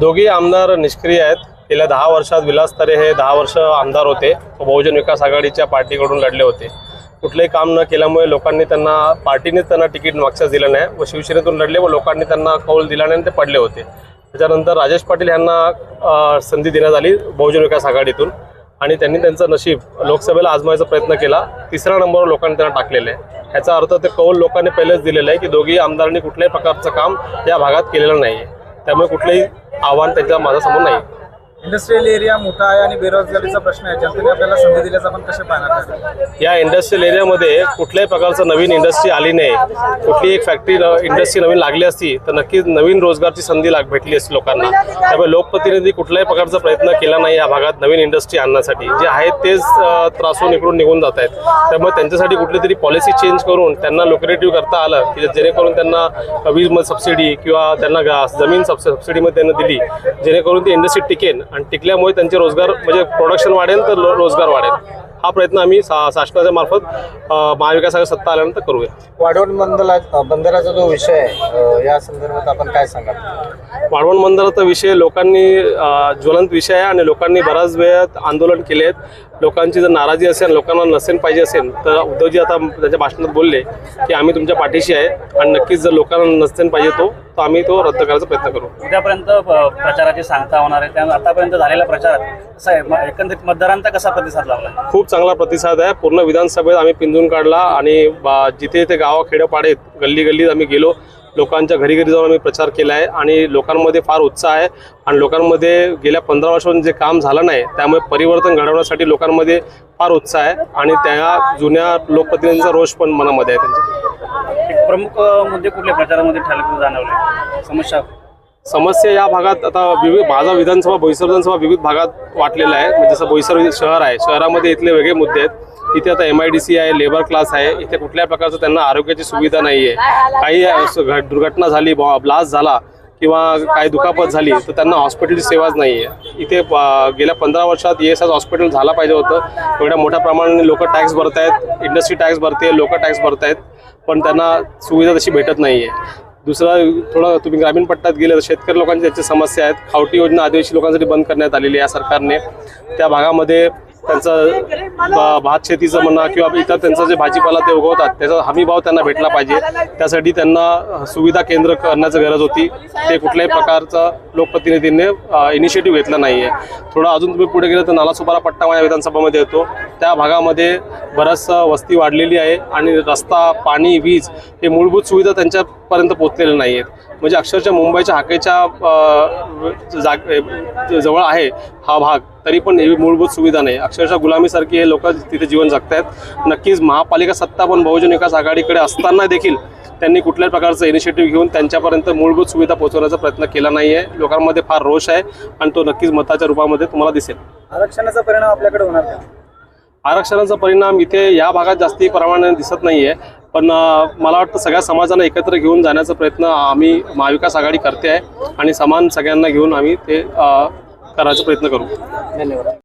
दोघी आमदार निष्क्रिय आहेत. गेल्या दहा वर्षात विलास तरे हे दहा वर्ष आमदार होते. बहुजन विकास आघाडीच्या पार्टीकडून लढले होते. कुठलंही काम न केल्यामुळे लोकांनी त्यांना पार्टीनेच त्यांना तिकीट मागच्याच दिलं नाही व शिवसेनेतून लढले व लोकांनी त्यांना कौल दिला नाही आणि ते पडले होते. त्याच्यानंतर राजेश पाटील यांना संधी देण्यात आली बहुजन विकास आघाडीतून आणि त्यांनी त्यांचं नशीब लोकसभेला आजमायचा प्रयत्न केला. तिसऱ्या नंबरवर लोकांनी त्यांना टाकलेलं आहे. ह्याचा अर्थ ते कौल लोकांनी पहिलेच दिलेलं आहे की दोघी आमदारांनी कुठल्याही प्रकारचं काम या भागात केलेलं नाही आहे त्यामुळे कुठलंही आव्हान त्यांच्या माझ्यासमोर नाही. इंडस्ट्रियल एरिया मोठा आहे आणि बेरोजगारीचा प्रश्न आहे. जनतेने आपल्याला संधी दिल्याचं आपण कसे पाहणार? या इंडस्ट्रियल एरियामध्ये कुठल्याही प्रकारचं नवीन इंडस्ट्री आली नाही. कुठली एक फॅक्टरी इंडस्ट्री नवीन लागली असती तर नक्कीच नवीन रोजगारची संधी लाग भेटली असती लोकांना. त्यामुळे लोकप्रतिनिधी कुठल्याही प्रकारचा प्रयत्न केला नाही या भागात नवीन इंडस्ट्री आणण्यासाठी. जे आहेत तेच त्रासून इकडून निघून जात आहेत. त्यामुळे त्यांच्यासाठी कुठली तरी पॉलिसी चेंज करून त्यांना लोकरेटिव्ह करता आलं की जेणेकरून त्यांना वीज सबसिडी किंवा त्यांना जमीन सबसिडीमध्ये त्यांना दिली जेणेकरून ती इंडस्ट्री टिकेन. आणि टिकल्यामुळे त्यांचे रोजगार म्हणजे प्रोडक्शन वाढेल तर रोजगार वाढेल. हा प्रयत्न आम्ही सा शासनाच्या मार्फत महाविकास आघाडी सत्ता आल्यानंतर करूया. वाढवण बंदला बंदराचा जो विषय आहे या संदर्भात आपण काय सांगाल? वाढवण बंदराचा विषय लोकांनी ज्वलंत विषय आहे आणि लोकांनी बराच वेळ आंदोलन केले आहेत. लोकांची जर नाराजी असेल लोकांना नसेल पाहिजे असेल तर उद्धवजी आता त्यांच्या भाषणात बोलले की आम्ही तुमच्या पाठीशी आहे. आणि नक्कीच जर लोकांना नसेल पाहिजे तो तर आम्ही तो रद्द करायचा प्रयत्न करू. उद्यापर्यंत प्रचाराची सांगता होणार आहे. त्यामुळे आतापर्यंत झालेल्या प्रचारात कसं आहे. म- एकंदरीत मतदारांचा कसा प्रतिसाद लावला? खूप चांगला प्रतिसाद आहे. पूर्ण विधानसभेत आम्ही पिंजून काढला आणि बा- जिथे ते गावा खेड्यापाड्यात गल्ली गल्लीत आम्ही गेलो लोकांच्या घरी घरी जाऊन आम्ही प्रचार केला आहे आणि लोकांमध्ये फार उत्साह आहे आणि लोकांमध्ये गेल्या पंधरा वर्षापासून जे काम झालं नाही त्यामुळे परिवर्तन घडवण्यासाठी लोकांमध्ये फार उत्साह आहे आणि त्या जुन्या लोकप्रतिनिधींचा रोष पण मनामध्ये आहे त्यांच्या. प्रमुख मुद्दे कुठल्या प्रचारामध्ये ठरले जाणवले? समस्या. समस्या या भागात आता विविध माझा विधानसभा बोईसर विधानसभा विविध भागात वाटलेला आहे. म्हणजे जसं बोईसर शहर आहे शहरामध्ये इथले वेगळे मुद्दे आहेत. इथे आता एम आय डी सी आहे लेबर क्लास आहे. इथे कुठल्या प्रकारचं त्यांना आरोग्याची सुविधा नाही आहे काही असं घ- दुर्घटना झाली ब्लास्ट झाला. किंवा काय दुखापत झाली तर त्यांना हॉस्पिटलची सेवाच नाही आहे इथे गेल्या पंधरा वर्षात ई एस एस हॉस्पिटल झाला पाहिजे होतं. एवढ्या मोठ्या प्रमाणाने लोक टॅक्स भरत आहेत इंडस्ट्री टॅक्स भरते लोक टॅक्स भरत आहेत पण त्यांना सुविधा तशी भेटत नाही आहे दुसरं थोडं तुम्ही ग्रामीण पट्ट्यात गेले तर शेतकरी लोकांची त्याची समस्या आहेत. खावटी योजना आदिवासी लोकांसाठी बंद करण्यात आलेली आहे या सरकारने. त्या भागामध्ये त्यांचं भात शेतीचं म्हणा किंवा इतर त्यांचं जे भाजीपाला ते उगवतात त्याचा हमी भाव त्यांना भेटला पाहिजे. त्यासाठी त्यांना सुविधा केंद्र करण्याची गरज होती. ते कुठल्याही प्रकारचं लोकप्रतिनिधींनी इनिशिएटिव्ह घेतला नाही आहे थोडं अजून तुम्ही पुढे गेलं तर नालासोपारा पट्टा माझ्या विधानसभामध्ये येतो. त्या भागामध्ये बराच वस्ती वाढलेली आहे आणि रस्ता पाणी वीज हे मूलभूत सुविधा त्यांच्यापर्यंत पोहोचलेल्या नाही आहेत म्हणजे अक्षरशः मुंबईच्या हाकेच्या जाग जवळ आहे हा भाग. तरी पण ही मूलभूत सुविधा नाही. अक्षरशः गुलामीसारखी हे लोक तिथे जीवन जगतायत. नक्कीच महापालिका सत्ता पण बहुजन विकास आघाडीकडे असताना देखील त्यांनी कुठल्याही प्रकारचं इनिशिएटिव्ह घेऊन त्यांच्यापर्यंत मूलभूत सुविधा पोहोचवण्याचा प्रयत्न केला नाही आहे लोकांमध्ये फार रोष आहे आणि तो नक्कीच मताच्या रूपामध्ये तुम्हाला दिसेल. आरक्षणाचा परिणाम आपल्याकडे होणार का? आरक्षणाचा परिणाम इथे या भागात जास्ती प्रमाणाने दिसत नाही आहे पण मला वाटतं सगळ्या समाजाला एकत्र घेऊन जाण्याचा प्रयत्न आम्ही महाविकास आघाडी करते आहे आणि समान सगळ्यांना घेऊन आम्ही ते करायचा प्रयत्न करू. धन्यवाद.